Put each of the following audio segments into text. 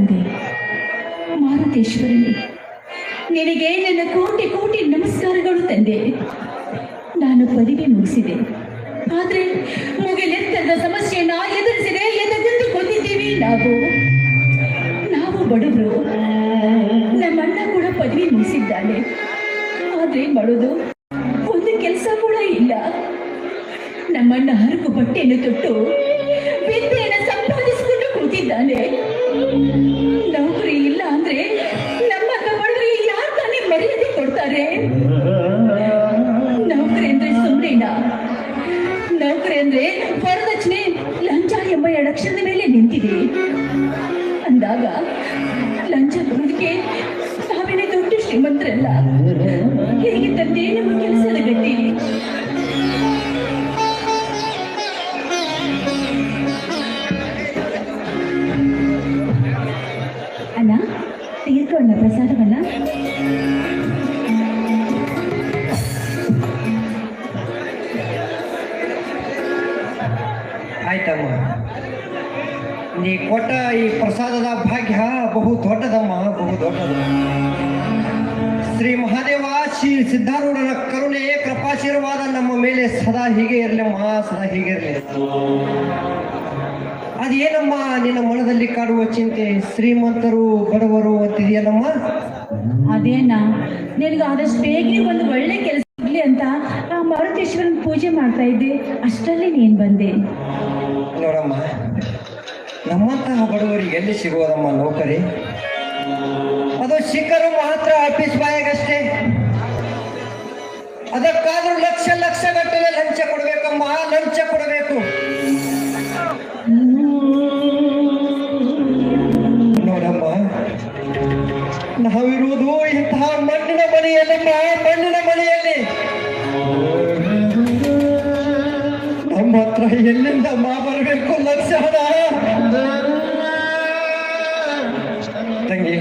ತಂದೆ. ಮಾರುತೇಶ್ವರನೇ ನಿನಗೆ ನನ್ನ ಕೋಟಿ ಕೋಟಿ ನಮಸ್ಕಾರಗಳು ತಂದೆ. ನಾನು ಪದವಿ ಮುಗಿಸಿದೆ. ಆದ್ರೆ ಮುಗಿಲೆತ್ತದ ಸಮಸ್ಯೆಯನ್ನು ಎದುರಿಸಿದೆ ಎದುರಿಸಿ ಕೊಂದಿದ್ದೀವಿ ನಾವು. ನಾವು ಬಡವರು. ನಮ್ಮಣ್ಣ ಕೂಡ ಪದವಿ ಮುಗಿಸಿದ್ದಾನೆ. ಆದ್ರೆ ಬಡದು ಒಂದು ಕೆಲಸ ಕೂಡ ಇಲ್ಲ. ನಮ್ಮಣ್ಣ ಹರಕು ಬಟ್ಟೆಯನ್ನು ತೊಟ್ಟು ಸದಾ ಹೀಗೆ ಇರಲಮ್ಮ ಸದಾ ಹೀಗೆ ಇರಲಿ. ಅದೇನಮ್ಮ ನಿನ್ನ ಮನದಲ್ಲಿ ಕಾಡುವ ಚಿಂತೆ? ಶ್ರೀಮಂತರು ಬಡವರು ಅಂತಿದೆಯಲ್ಲಮ್ಮ? ಅದೇನ? ನಿನಗೆ ಆದಷ್ಟು ಬೇಗನೆ ಒಂದು ಒಳ್ಳೆ ಕೆಲಸ ಸಿಗ್ಲಿ ಅಂತ ಆ ಮಾರುತೇಶ್ವರನ ಪೂಜೆ ಮಾಡ್ತಾ ಇದ್ದೆ. ಅಷ್ಟರಲ್ಲಿ ನೀನ್ ಬಂದೆ. ನೋಡಮ್ಮ ನಮ್ಮಂತಹ ಬಡವರಿಗೆ ಎಲ್ಲಿ ಸಿಗುವುದಮ್ಮ ನೌಕರಿ? ಅದಕ್ಕಾದ್ರೂ ಲಕ್ಷ ಲಕ್ಷ ಗಟ್ಟಲೆ ಲಂಚ ಕೊಡಬೇಕಮ್ಮ, ಲಂಚ ಕೊಡಬೇಕು. ನೋಡಮ್ಮ, ನಾವಿರುವುದು ಇಂತಹ ಮಣ್ಣಿನ ಮನೆಯಲ್ಲಮ್ಮ ಮಣ್ಣಿನ ಮನೆಯಲ್ಲಿ. ನಮ್ಮ ಹತ್ರ ಎಲ್ಲಿಂದ ಮಾ ಬರಬೇಕು ಲಕ್ಷ ಹಣ ತಂಗಿ,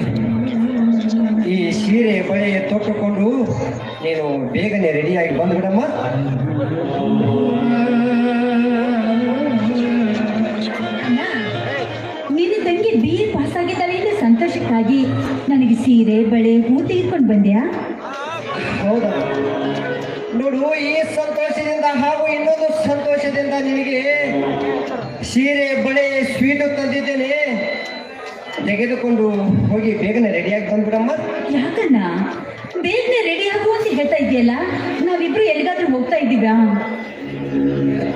ಈ ಸೀರೆ ಬಳೆ ತೊಟ್ಟುಕೊಂಡು ನೀನು ಬೇಗನೆ ರೆಡಿಯಾಗಿ ಬಂದ್ಬಿಡಮ್ಮ ಬಿಡಮ್ಮ. ನಿನ್ನ ತಂಗಿ ಬಿ ಎ ಪಾಸ್ ಆಗಿದ್ದಾಳೆ ಅಂತ ಸಂತೋಷಕ್ಕಾಗಿ ನನಗೆ ಸೀರೆ ಬಳೆ ಹೂ ತೆಗೆದುಕೊಂಡು ಬಂದ್ಯಾ? ಹೌದಾ? ನೋಡು ಈ ಸಂತೋಷದಿಂದ ಹಾಗೂ ಇನ್ನೊಂದು ಸಂತೋಷದಿಂದ ನಿನಗೆ ಸೀರೆ ಬಳೆ ಸ್ವೀಟು ತಂದಿದ್ದೇನೆ. ತೆಗೆದುಕೊಂಡು ಹೋಗಿ ಬೇಗನೆ ರೆಡಿಯಾಗಿ ಬಂದ್ಬಿಡಮ್ಮ. ಯಾಕಣ್ಣ? ಬೇಗನೆ ರೆಡಿ ಆಗು ಅಂತ ಹೇಳ್ತಾ ಇದೆಯಲ್ಲ ನಾವಿಬ್ರು ಎಲ್ಲಿಗಾದ್ರೂ ಹೋಗ್ತಾ ಇದ್ದೀವಾ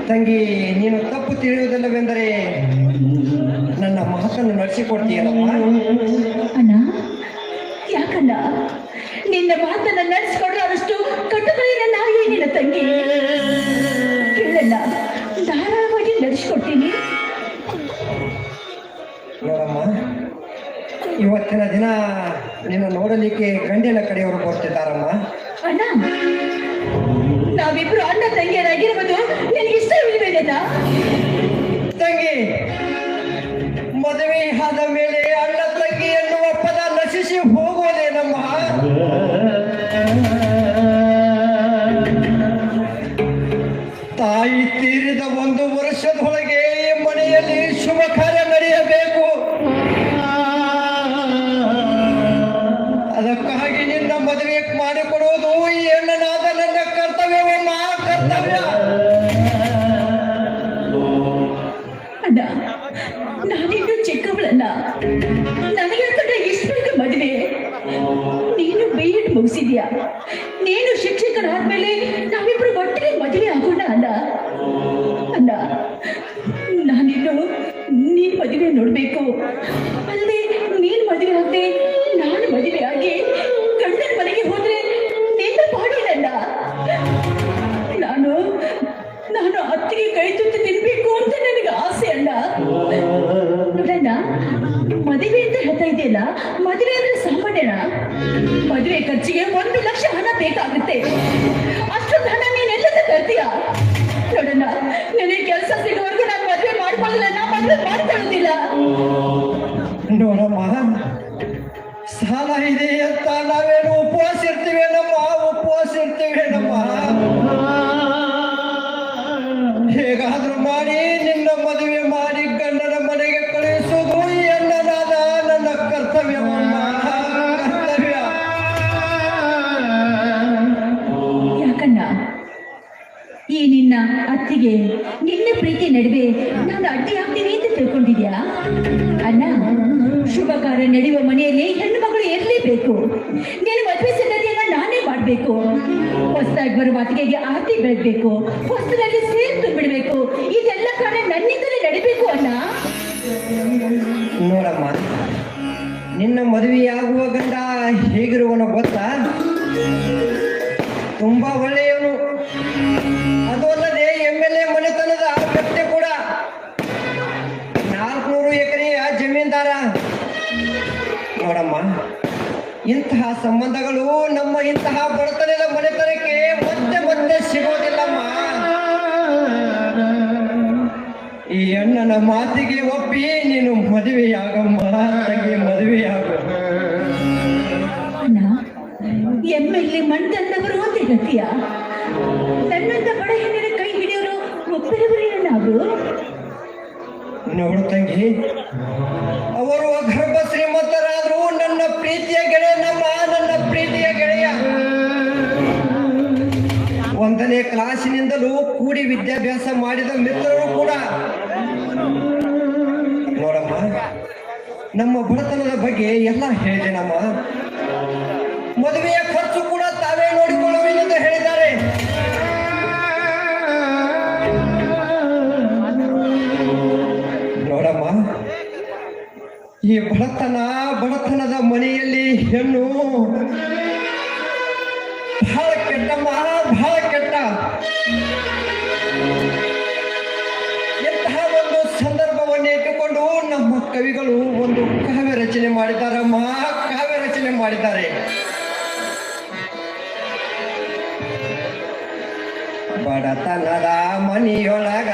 ತಂಗಿ ನೀನು ತಪ್ಪು ತಿಳಿಯುವುದಿಲ್ಲವೆಂದರೆ ನನ್ನ ಮಾತನ್ನು ನಡೆಸಿಕೊಡ್ತೀಯಲ್ಲಮ್ಮ ಅಣ್ಣ ಯಾಕಣ್ಣ? ನಿನ್ನ ಮಾತನ್ನ ಅದಷ್ಟು ಕಟ್ಟುಗಳಿನ ನಾಯಿ ನಿನ್ನ ತಂಗಿ. ಕೇಳಲ್ಲ ಧಾರಾಳವಾಗಿ ನಡೆಸ್ಕೊಡ್ತೀನಿ. ನೋಡಮ್ಮ ಇವತ್ತಿನ ದಿನ ನಿನ್ನ ನೋಡಲಿಕ್ಕೆ ಗಂಡಿನ ಕಡೆಯವರು ಬರ್ತಿದ್ದಾರಮ್ಮ. ಅಣ್ಣ ನಾವಿಬ್ರು ಅಣ್ಣ ತಂಗಿಯರಾಗಿರುವುದು ಮದುವೆ ಅಂದ್ರೆ ಸಾಮಾನ್ಯನ ಮದುವೆ ಖರ್ಚಿಗೆ ಒಂದು ಮಾಡಬೇಕು ಹೊಸದಾಗಿ ಬರುವ ಅತಿಗೆಗೆ ಆತಿ ಬೆಳಗ್ಬೇಕು ಹೊಸದಾಗಿ ಸೇರ್ತು ಬಿಡಬೇಕು. ಇದೆಲ್ಲ ಕಾರಣ ನನ್ನಿಂದಲೇ ನಡಿಬೇಕು ಅಲ್ಲ ನೋಡಮ್ಮ, ನಿನ್ನ ಮದುವೆಯಾಗುವ ಗಂಡ ಸಂಬಂಧಗಳು ನಮ್ಮ ಇಂತಹ ಬಡತನದ ಮನೆತನಕ್ಕೆ ಮತ್ತೆ ಮತ್ತೆ ಸಿಗೋದಿಲ್ಲಮ್ಮ. ಈ ಅಣ್ಣನ ಮಾತಿಗೆ ಒಪ್ಪಿ ನೀನು ಮದುವೆಯಾಗಮ್ಮ ತಂಗಿ ಮದುವೆಯಾಗು. ಎಂ ಎಲ್ ಎ ಅಂತ ಹೇಳ್ತೀಯ ನನ್ನಂತ ಬಡ ಹೆಣ್ಣಿನ ಕೈ ಹಿಡಿಯೋರು ಒಬ್ಬರವರೇ ನಾವು ನೋಡು ತಂಗಿ ಅವರು ಗರ್ಭ ಒಂದನೇ ಕ್ಲಾಸಿನಿಂದಲೂ ಕೂಡಿ ವಿದ್ಯಾಭ್ಯಾಸ ಮಾಡಿದ ಮಿತ್ರರು ಕೂಡ. ನೋಡಮ್ಮ, ನಮ್ಮ ಬಡತನದ ಬಗ್ಗೆ ಎಲ್ಲ ಹೇಳಿದೆನಮ್ಮ ಮದುವೆಯ ಖರ್ಚು ಕೂಡ ತಾವೇ ನೋಡಿಕೊಳ್ಳುವೆನೆಂದು ಹೇಳಿದ್ದಾರೆ. ನೋಡಮ್ಮ, ಈ ಬಡತನ ಬಡತನದ ಮನೆಯಲ್ಲಿ ಹೆಣ್ಣು ಕವಿಗಳು ಒಂದು ಕಾವ್ಯ ರಚನೆ ಮಾಡಿದ್ದಾರಮ್ಮ ಕಾವ್ಯ ರಚನೆ ಮಾಡಿದ್ದಾರೆ. ಬಡತನದ ಮನೆಯೊಳಗ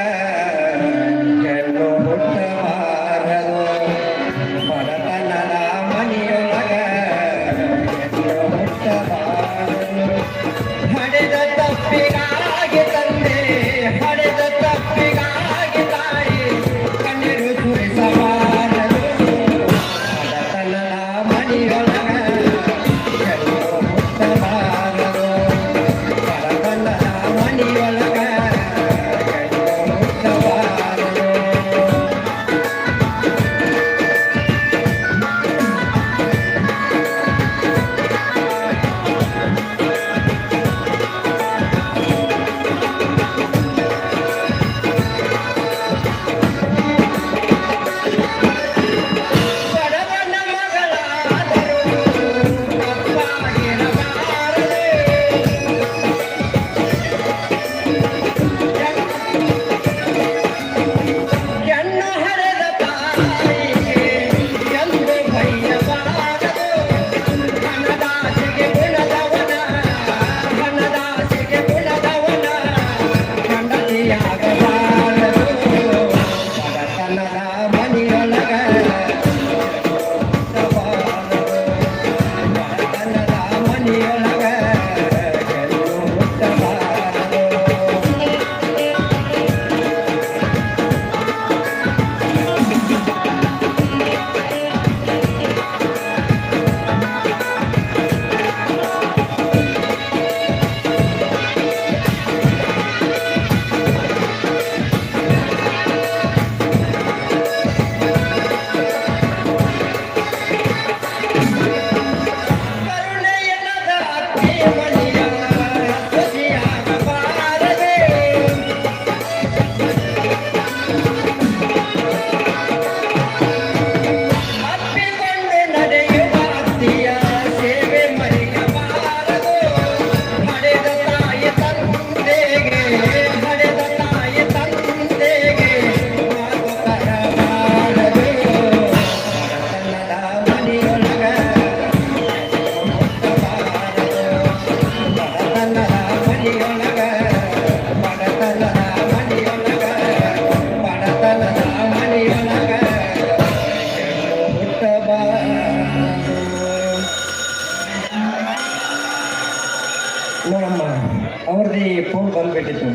ಜಲ್ದಿ ಫೋನ್ ಬಂದ್ಬಿಟ್ಟಿತ್ತು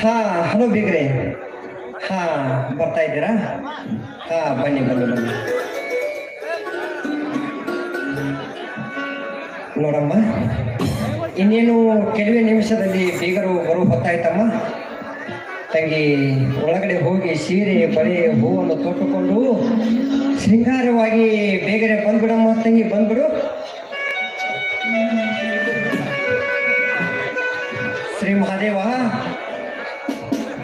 ಹಾ ಹಲೋ ಬಿಗ್ರೆ. ಹಾ, ಬರ್ತಾ ಇದ್ದೀರಾ? ಹಾ, ಬನ್ನಿ ಬನ್ನಿ ಬನ್ನಿ. ನೋಡಮ್ಮ, ಇನ್ನೇನು ಕೆಲವೇ ನಿಮಿಷದಲ್ಲಿ ಬೀಗರು ಬರು ಗೊತ್ತಾಯ್ತಮ್ಮ ತಂಗಿ ಒಳಗಡೆ ಹೋಗಿ ಸೀರೆ, ಬರೆ, ಹೂವನ್ನು ತೊಟ್ಟುಕೊಂಡು, ಶೃಂಗಾರವಾಗಿ ಬೇಗನೆ ಬಂದ್ಬಿಡಮ್ಮ, ತಂಗಿ, ಬಂದ್ಬಿಡು. ಮಹಾದೇವ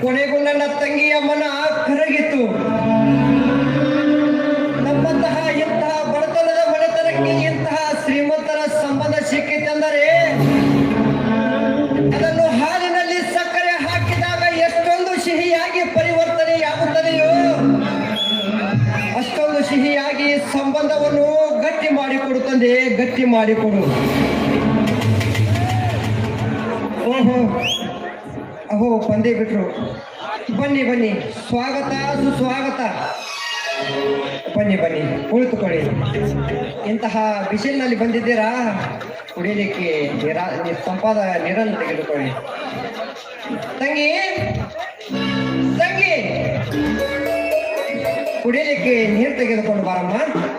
ಕೊನೆಗೂ ನನ್ನ ತಂಗಿಯ ಮನ ಕರಗಿತ್ತು ನಮ್ಮಂತಹ ಇಂತಹ ಬಡತನದ ಮನೆತನಕ್ಕೆ ಇಂತಹ ಶ್ರೀಮಂತರ ಸಂಬಂಧ ಸಿಕ್ಕಿತೆಂದರೆ ಅದನ್ನು ಹಾಲಿನಲ್ಲಿ ಸಕ್ಕರೆ ಹಾಕಿದಾಗ ಎಷ್ಟೊಂದು ಸಿಹಿಯಾಗಿ ಪರಿವರ್ತನೆಯಾಗುತ್ತದೆಯೋ ಅಷ್ಟೊಂದು ಸಿಹಿಯಾಗಿ ಸಂಬಂಧವನ್ನು ಗಟ್ಟಿ ಮಾಡಿಕೊಡುತ್ತಂದೆ ಗಟ್ಟಿ ಮಾಡಿಕೊಡು. ಬಂದೇ ಬಿಟ್ರು. ಬನ್ನಿ ಬನ್ನಿ. ಸ್ವಾಗತ, ಸುಸ್ವಾಗತ. ಬನ್ನಿ ಬನ್ನಿ. ಕುಳಿತುಕೊಳ್ಳಿ. ಇಂತಹ ಬಿಸಿಲಿನಲ್ಲಿ ಬಂದಿದ್ದೀರಾ? ಕುಡಿಯಲಿಕ್ಕೆ ನಿರಾ, ತಂಪಾದ ನೀರನ್ನು ತೆಗೆದುಕೊಳ್ಳಿ. ತಂಗಿ ತಂಗಿ. ಕುಡಿಯಲಿಕ್ಕೆ ನೀರು ತೆಗೆದುಕೊಂಡು ಬಾರಮ್ಮ.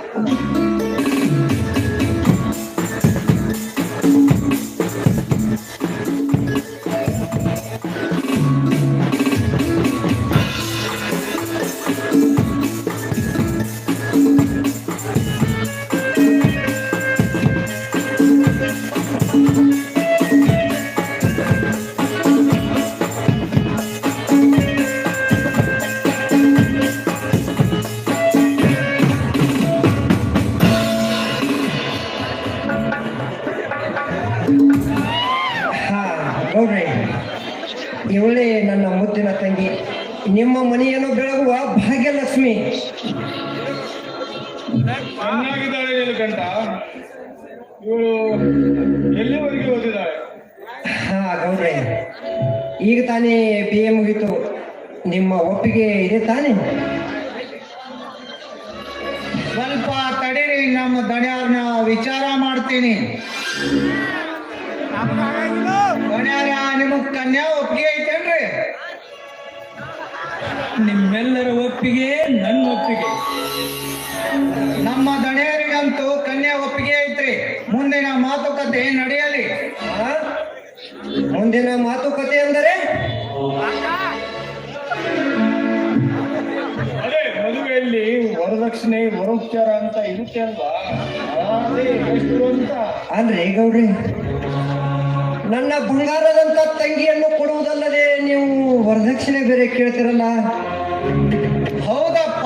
ನಿಮ್ಮೆಲ್ಲರ ಒಪ್ಪಿಗೆ ನನ್ನ ಒಪ್ಪಿಗೆ. ನಮ್ಮ ದಣಿಯರಿಗಂತೂ ಕನ್ಯಾ ಒಪ್ಪಿಗೆ ಐತ್ರಿ. ಮುಂದಿನ ಮಾತುಕತೆ ನಡೆಯಲಿ. ಮುಂದಿನ ಮಾತುಕತೆ ಅಂದರೆ? ಅದೇ ಮದುವೆಯಲ್ಲಿ ವರದಕ್ಷಿಣೆ ವರೋಪಚಾರ ಅಂತ ಇರುತ್ತೆ ಅಲ್ವಾ? ಅಂದ್ರೆ ಗೌಡ್ರಿ. ನನ್ನ ಬಂಗಾರದಂತ ತಂಗಿಯನ್ನು ಕೊಡುವುದಲ್ಲದೆ ನೀವು ವರದಕ್ಷಿಣೆ ಬೇರೆ ಕೇಳ್ತಿರಲ್ಲ? ಹೌದಪ್ಪ,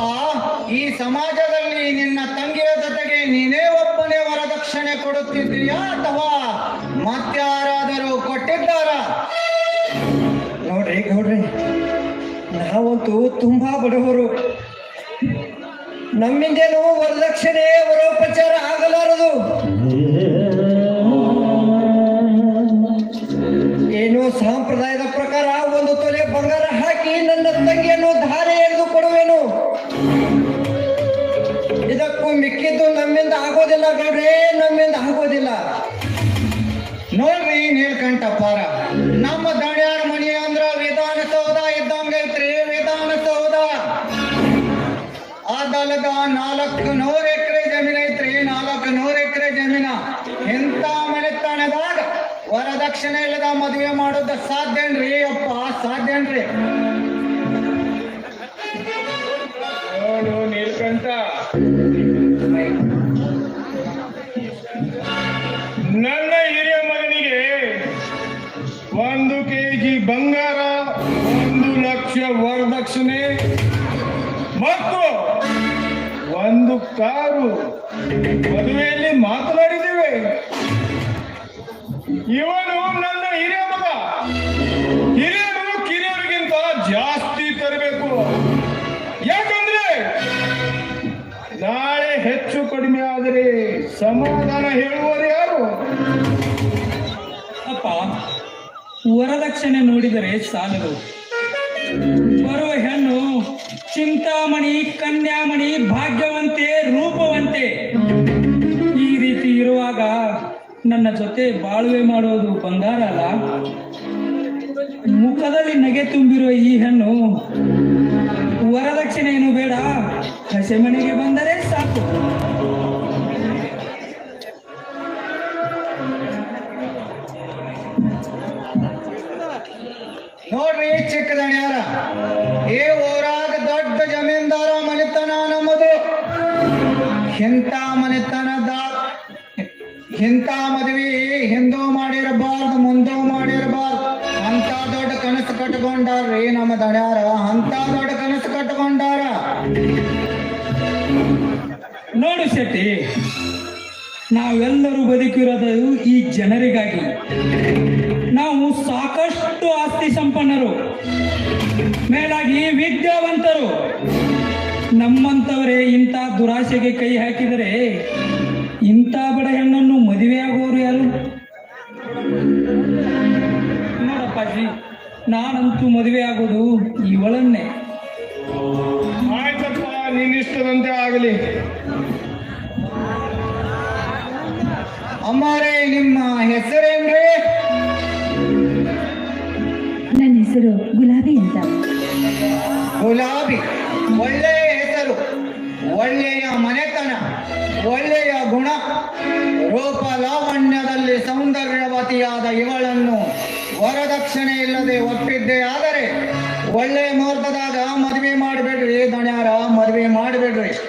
ಈ ಸಮಾಜದಲ್ಲಿ ನಿನ್ನ ತಂಗಿಯ ಜೊತೆಗೆ ನೀನೇ ಒಬ್ಬನೇ ವರದಕ್ಷಿಣೆ ಕೊಡುತ್ತಿದ್ದೀಯಾ ಅಥವಾ ಮತ್ತಾರಾದರೂ ಕೊಟ್ಟಿದ್ದಾರ? ನೋಡ್ರಿ ನೋಡ್ರಿ. ನಾವಂತೂ ತುಂಬಾ ಬಡವರು. ನಮ್ಮಿಂದೇನು ವರದಕ್ಷಿಣೆ ವರೋಪಚಾರ ಆಗಲಾರದು. ಮತ್ತು ಒಂದು ಕಾರು ಮದುವೆಯಲ್ಲಿ ಮಾತನಾಡಿದ್ದೇವೆ. ಇವನು ನನ್ನ ಹಿರಿಯ ಮಗ. ಹಿರಿಯರು ಕಿರಿಯರಿಗಿಂತ ಜಾಸ್ತಿ ತರಬೇಕು. ಯಾಕಂದ್ರೆ ನಾಳೆ ಹೆಚ್ಚು ಕಡಿಮೆ ಆದರೆ ಸಮಾಧಾನ ಹೇಳುವರು ಯಾರು? ಅಪ್ಪ, ವರದಕ್ಷಿಣೆ ನೋಡಿದರೆ ಸಾಲದು. ಚಿಂತಾಮಣಿ, ಕನ್ಯಾಮಣಿ ಭಾಗ್ಯವಂತೆ, ರೂಪವಂತೆ. ಈ ರೀತಿ ಇರುವಾಗ ನನ್ನ ಜೊತೆ ಬಾಳ್ವೆ ಮಾಡೋದು ಬಂಗಾರ ಅಲ್ಲ? ಮುಖದಲ್ಲಿ ನಗೆ ತುಂಬಿರುವ ಈ ಹೆಣ್ಣು ವರದಕ್ಷಿಣೆ ಏನು ಬೇಡ ಹಸೆಮಣೆಗೆ ಬಂದರೆ ಸಾಕು. ಕೈ ಹಾಕಿದರೆ ಇಂಥ ಬಡ ಹೆಣ್ಣನ್ನು ಮದುವೆ ಆಗೋರು ಯಾರು ನೋಡಪ್ಪಾಜಿ ನಾನಂತೂ ಮದುವೆ ಆಗೋದು ಇವಳನ್ನೇ. ಆಯ್ತಪ್ಪ ನಿನ್ನಿಷ್ಟದಂತೆ ಆಗಲಿ. ಅಮ್ಮಾರೇ ನಿಮ್ಮ ಹೆಸರೇನ್ರಿ? ನನ್ನ ಹೆಸರು ಗುಲಾಬಿ ಅಂತ. ಗುಲಾಬಿ ಒಳ್ಳೆಯ ಒಳ್ಳೆಯ ಗುಣ. ರೂಪ ಲಾವಣ್ಯದಲ್ಲಿ ಸೌಂದರ್ಯವತಿಯಾದ ಇವಳನ್ನು ವರದಕ್ಷಿಣೆ ಇಲ್ಲದೆ ಒಪ್ಪಿದ್ದೆ. ಆದರೆ ಒಳ್ಳೆಯ ಮುಹೂರ್ತದಾಗ ಮದುವೆ ಮಾಡಬೇಡ್ರಿ ದಣ್ಯಾರ ಮದುವೆ ಮಾಡಿಬಿಡ್ರಿ.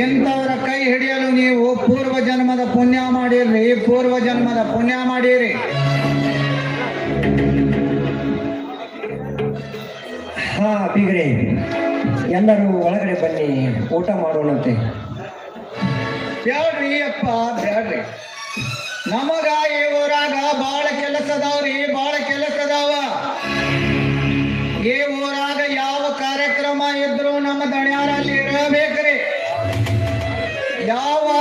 ಎಂಥವರ ಕೈ ಹಿಡಿಯಲು ನೀವು ಪೂರ್ವ ಜನ್ಮದ ಪುಣ್ಯ ಮಾಡಿರ್ರಿ ಪೂರ್ವ ಜನ್ಮದ ಪುಣ್ಯ ಮಾಡಿರಿ. ಹಾ ಬೀಗ್ರೆ ಎಲ್ಲರೂ ಒಳಗಡೆ ಬನ್ನಿ ಊಟ ಮಾಡೋಣಂತೆ. ಬ್ಯಾಡ್ರಿ ಅಪ್ಪ ಬ್ಯಾಡ್ರಿ ನಮಗ ಈ ಊರಾಗ ಬಾಳ ಕೆಲಸದವ್ರಿ ಬಾಳ ಕೆಲಸ ಅದಾವ. ಈ ಊರಾಗ ಯಾವ ಕಾರ್ಯಕ್ರಮ ಇದ್ರು ನಮ್ಮ ದಣ್ಯಾರಲ್ಲಿ ಇರಬೇಕ್ರಿ ಯಾವ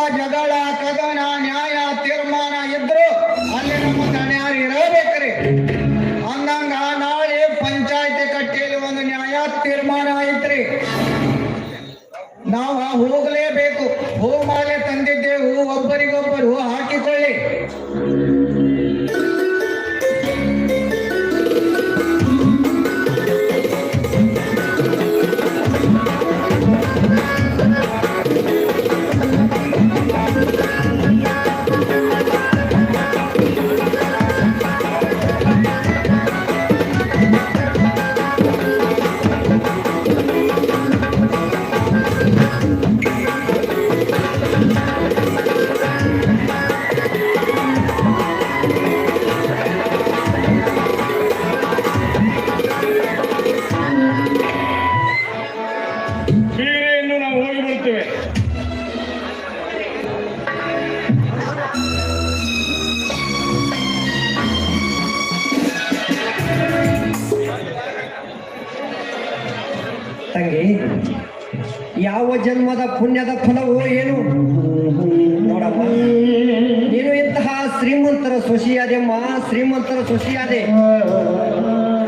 ಶ್ರೀಮಂತರ ಸೊಸಿಯಾದೆ.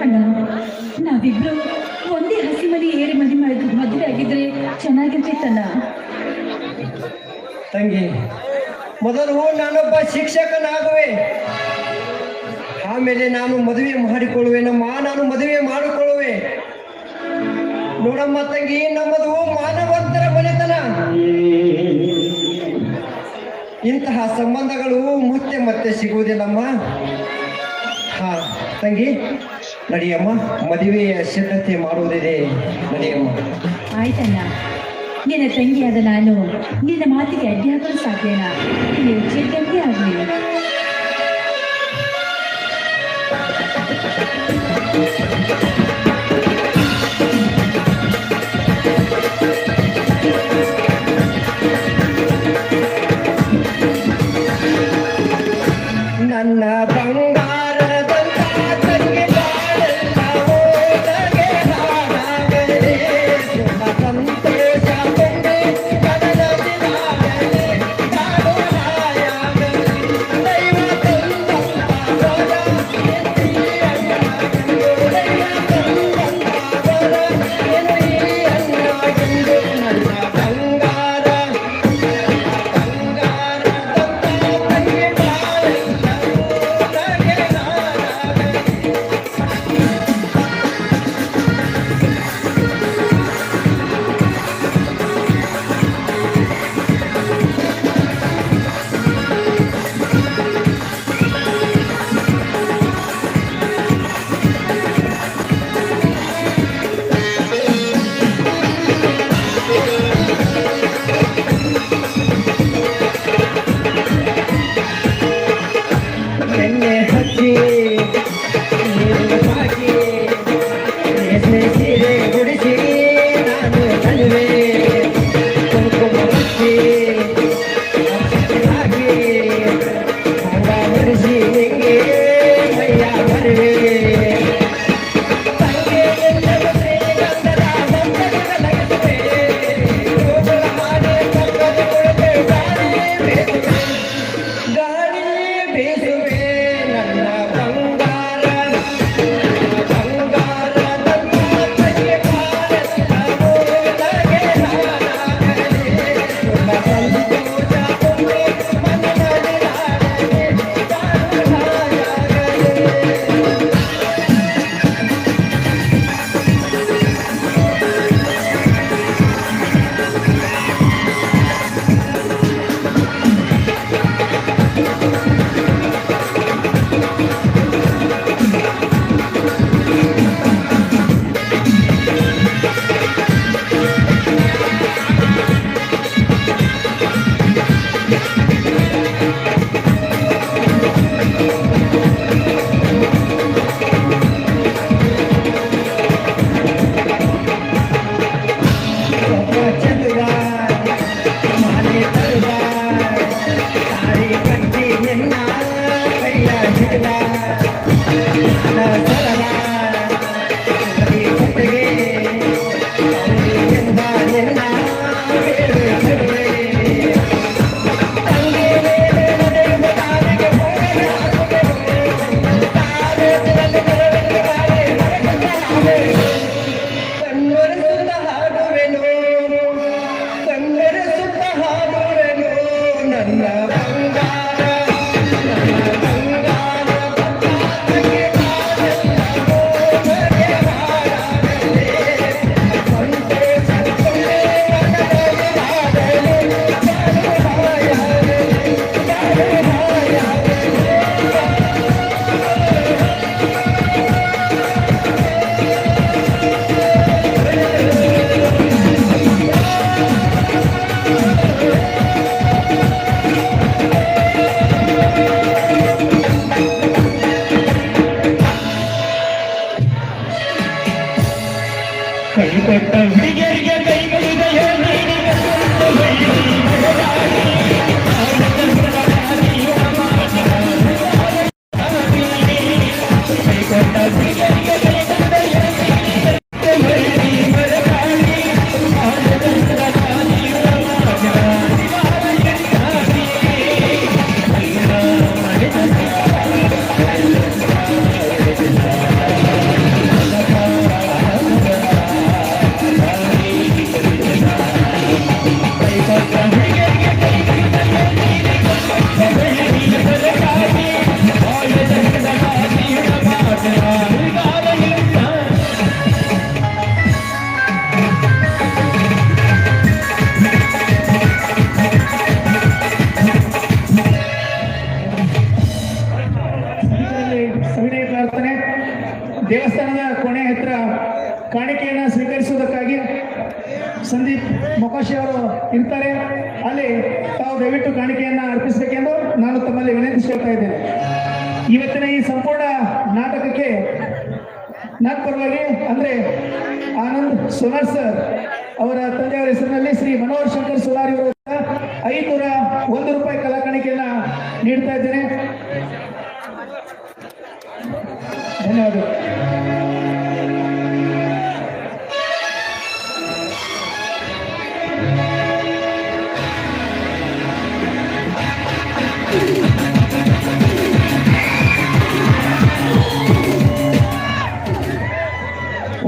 ಅಣ್ಣ ನಾವಿಬ್ರು ಒಂದೇ ಹಸಿ ಮನೆ ಏರಿ ಮದುವೆ ಮಾಡಿದ್ರು ಮದುವೆ ಆಗಿದ್ರೆ ಚೆನ್ನಾಗಿರ್ತಿತ್ತಣ್ಣ. ತಂಗಿ ಮೊದಲು ನಾನೊಬ್ಬ ಶಿಕ್ಷಕನಾಗುವೆ. ಆಮೇಲೆ ನಾನು ಮದುವೆ ಮಾಡಿಕೊಳ್ಳುವೆನಮ್ಮ ನಾನು ಮದುವೆ ಮಾಡಿಕೊಳ್ಳುವೆ. ನೋಡಮ್ಮ ತಂಗಿ ನಮ್ಮದು ಮಾನವಂತರ ಮನೆತನ. ಇಂತಹ ಸಂಬಂಧಗಳು ಮತ್ತೆ ಮತ್ತೆ ಸಿಗುವುದಿಲ್ಲಮ್ಮ. ಹಾ, ತಂಗಿ, ನಡಿಯಮ್ಮ, ಮದುವೆಯ ಸಿದ್ಧತೆ ಮಾಡುವುದಿದೆ. ನಡಿಯಮ್ಮ. ಆಯ್ತಣ್ಣ. ನಿನ್ನ ತಂಗಿಯಾದ ನಾನು ನಿನ್ನ ಮಾತಿಗೆ ಅಡ್ಡಿಯಾಗಲು ಸಾಧ್ಯನಾ. ತಂಗಿ ಆಗಲಿ ನನ್ನ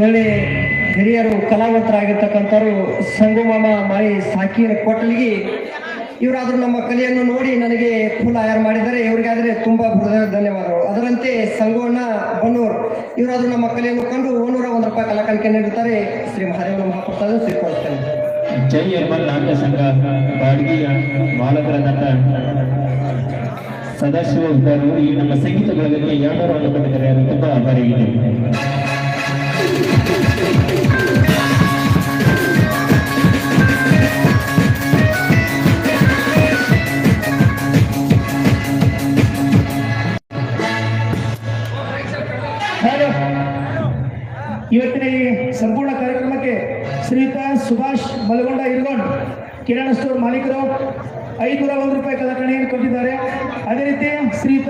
ಒಳ್ಳೆ ಹಿರಿಯರು, ಕಲಾವಂತರಾಗಿರ್ತಕ್ಕಂಥವ್ರು ಸಂಗುಮಾಮ ಮಾಯಿ ಸಾಕಿರ ಕೊಟ್ಟಲಿಗೆ ಇವರಾದರೂ ನಮ್ಮ ಕಲೆಯನ್ನು ನೋಡಿ ನನಗೆ ಫುಲ್ ಆಯಾರ ಮಾಡಿದ್ದಾರೆ. ಇವರಿಗಾದ್ರೆ ತುಂಬ ಹೃದಯ ಧನ್ಯವಾದಗಳು. ಅದರಂತೆ ಸಂಗುವಣ್ಣ ಬನ್ನೂರ್, ಇವರಾದರೂ ನಮ್ಮ ಕಲೆಯನ್ನು ಕಂಡು ಒಂದೂರ ಒಂದು ರೂಪಾಯಿ ಕಲಾಕಲಿಕೆ ನೀಡುತ್ತಾರೆ ಶ್ರೀ ಮಹಾದೇವನ ಮಹಾಪ್ರಸಾದ ಸ್ವೀಕರಿಸ್ತೇನೆ ಜೈ ಯರ್ಮನ್ ನಾಟ್ಯ ಸಂಘ, ಬಾಡಿಗೆಯ ಬಾಲಕರ ನಟ ಸದಾಶಿವ ಈ ನಮ್ಮ ಸಂಗೀತ ಬಳಗಕ್ಕೆ ಎರಡರನ್ನು ಕೊಟ್ಟಿದ್ದಾರೆ ಅದು ತುಂಬಾ ಆಭಾರಿಯಾಗಿದೆ ಇವತ್ತಿನ ಈ ಸಂಪೂರ್ಣ ಕಾರ್ಯಕ್ರಮಕ್ಕೆ ಶ್ರೀಯುತ ಸುಭಾಷ್ ಮಲಗೊಂಡ ಇರ್ಗೊಂಡ್ ಕಿರಾಣ ಸ್ಟೋರ್ ಮಾಲೀಕರು ಐದುನೂರ ಒಂದು ರೂಪಾಯಿ ಕಲಾಕಣಿಯನ್ನು ಕೊಟ್ಟಿದ್ದಾರೆ. ಅದೇ ರೀತಿ ಶ್ರೀಯುತ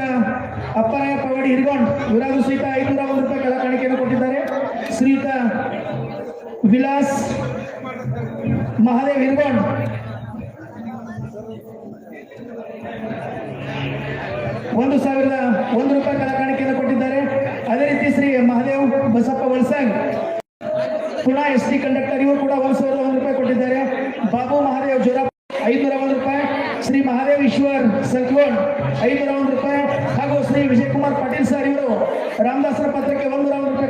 ಅಪ್ಪರಾಯ ಪವಾಡಿ ಹಿರ್ಗೊಂಡ್ ಇವರಾಗೂ ಸಹಿತ ಐದುನೂರ ಒಂದು ರೂಪಾಯಿ ಕಲಾಕಾಣಿಕೆಯನ್ನು ಕೊಟ್ಟಿದ್ದಾರೆ. ಶ್ರೀಯುತ ವಿಲಾಸ್ ಮಹಾದೇವ್ ಹಿರ್ಗೊಂಡ್ ಒಂದು ಸಾವಿರದ ಒಂದು ರೂಪಾಯಿ ಕಲಾಕಾಣಿಕೆಯನ್ನು ಕೊಟ್ಟಿದ್ದಾರೆ. ಅದೇ ರೀತಿ ಶ್ರೀ ಮಹಾದೇವ್ ಬಸಪ್ಪ ವಲ್ಸಂಗ್. ಪುನಃ ಎಸ್ ಟಿ ಕಂಡಕ್ಟರ್ ಇವರು ಕೂಡ ಒಂದು ಸಾವಿರದ ಒಂದು ರೂಪಾಯಿ ಕೊಟ್ಟಿದ್ದಾರೆ. ಬಾಬು ಮಹಾದೇವ್ ಜೋರ ಐದುನೂರ ಒಂದು ರೂಪಾಯಿ. ಶ್ರೀ ಮಹಾದೇವ್ ಈಶ್ವರ್ ಸಂಕೋಡ್ ಐದುನೂರ ಒಂದು ರೂಪಾಯಿ. ಹಾಗೂ ಶ್ರೀ ವಿಜಯ್ ಕುಮಾರ್ ಪಾಟೀಲ್ ಸರ್ ಇವರು ರಾಮದಾಸರ ಪತ್ರಕ್ಕೆ ಒಂದು ರೂಪಾಯಿ